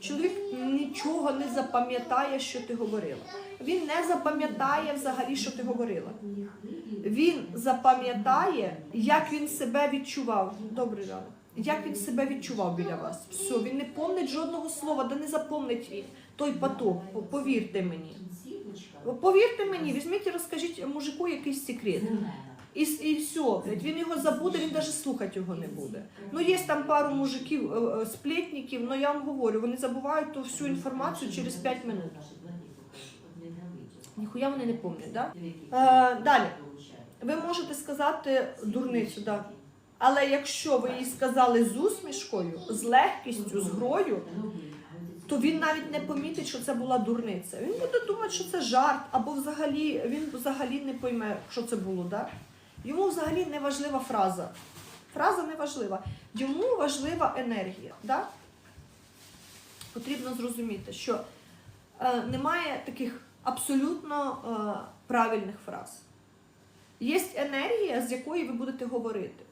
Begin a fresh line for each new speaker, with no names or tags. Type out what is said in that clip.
Чоловік нічого не запам'ятає, що ти говорила. Він не запам'ятає взагалі, що ти говорила. Він запам'ятає, як він себе відчував. Добрий ранок. Як він себе відчував біля вас. Все, він не помнить жодного слова, да не запомнить він той поток. Повірте мені. Повірте мені, візьміть і розкажіть мужику якийсь секрет. І, і все, він його забуде, він навіть слухати його не буде. Ну, є там пару мужиків, е, е, сплетників, але я вам говорю, вони забувають ту всю інформацію через 5 минут. Ніхуя вони не пам'ятають, да? Е, далі. Ви можете сказати дурницю, да. Але якщо ви їй сказали з усмішкою, з легкістю, з грою, то він навіть не помітить, що це була дурниця. Він буде думати, що це жарт, або взагалі він взагалі не пойме, що це було. Да? Йому взагалі не важлива фраза. Фраза не важлива. Йому важлива енергія. Да? Потрібно зрозуміти, що е, немає таких абсолютно е, правильних фраз. Є енергія, з якої ви будете говорити.